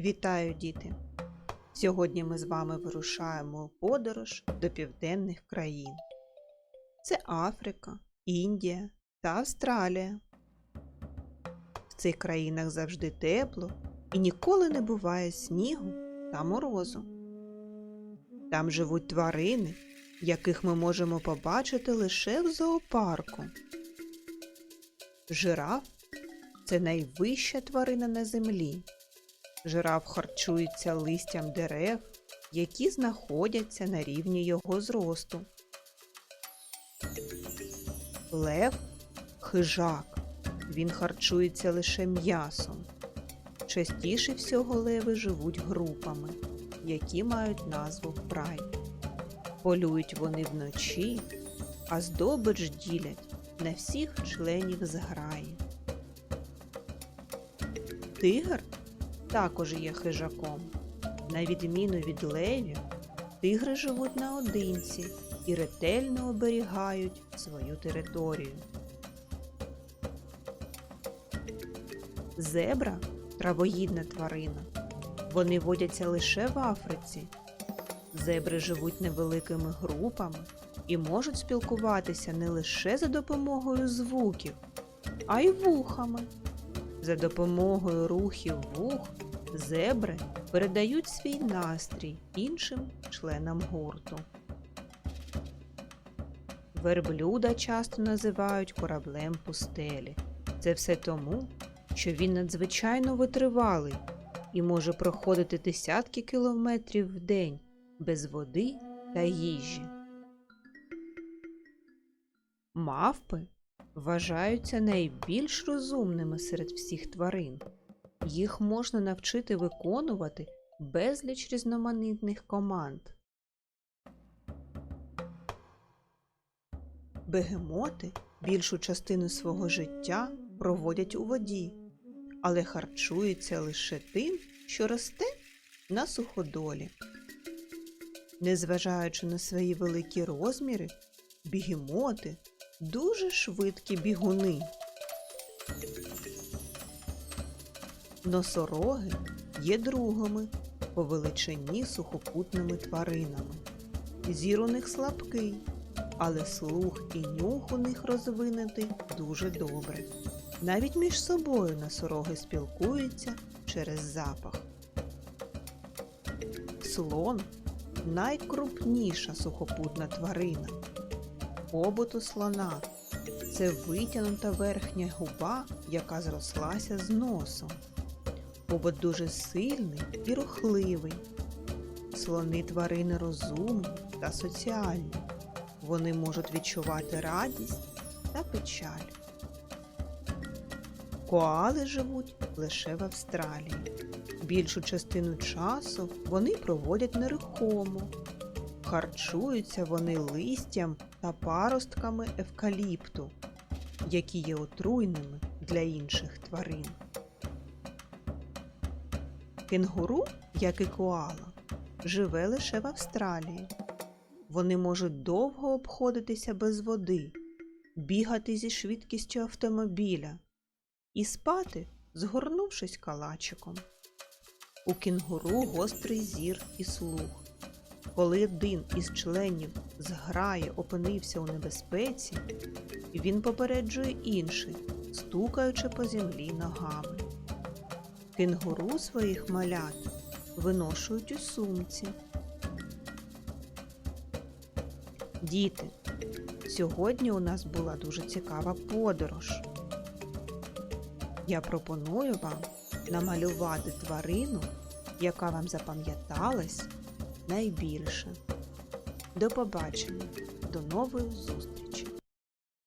Вітаю, діти! Сьогодні ми з вами вирушаємо у подорож до південних країн. Це Африка, Індія та Австралія. В цих країнах завжди тепло і ніколи не буває снігу та морозу. Там живуть тварини, яких ми можемо побачити лише в зоопарку. Жираф це найвища тварина на землі. Жираф харчується листям дерев, які знаходяться на рівні його зросту. Лев хижак. Він харчується лише м'ясом. Частіше всього леви живуть групами, які мають назву прай. Полюють вони вночі, а здобич ділять на всіх членів зграї. Тигр також є хижаком. На відміну від левів, тигри живуть наодинці і ретельно оберігають свою територію. Зебра травоїдна тварина. Вони водяться лише в Африці. Зебри живуть невеликими групами і можуть спілкуватися не лише за допомогою звуків, а й вухами. За допомогою рухів вух зебри передають свій настрій іншим членам гурту. Верблюда часто називають кораблем пустелі. Це все тому, що він надзвичайно витривалий і може проходити десятки кілометрів в день без води та їжі. Мавпи вважаються найбільш розумними серед всіх тварин. Їх можна навчити виконувати безліч різноманітних команд. Бегемоти більшу частину свого життя проводять у воді, але харчуються лише тим, що росте на суходолі. Незважаючи на свої великі розміри, бігемоти дуже швидкі бігуни. Носороги є другими по величині сухопутними тваринами. Зір у них слабкий, але слух і нюх у них розвинений дуже добре. Навіть між собою носороги спілкуються через запах. Слон найкрупніша сухопутна тварина. Побут у слона це витягнута верхня губа, яка зрослася з носом. Побут дуже сильний і рухливий. Слони тварини розумні та соціальні. Вони можуть відчувати радість та печаль. Коали живуть лише в Австралії. Більшу частину часу вони проводять нерухомо. Харчуються вони листям та паростками евкаліпту, які є отруйними для інших тварин. Кенгуру, як і коала, живе лише в Австралії. Вони можуть довго обходитися без води, бігати зі швидкістю автомобіля і спати, згорнувшись калачиком. У кінгуру гострий зір і слух. Коли один із членів зграї опинився у небезпеці, він попереджує інший, стукаючи по землі ногами. Кенгуру своїх малят виношують у сумці. Діти, сьогодні у нас була дуже цікава подорож. Я пропоную вам намалювати тварину, яка вам запам'яталась найбільше. До побачення, до нової зустрічі!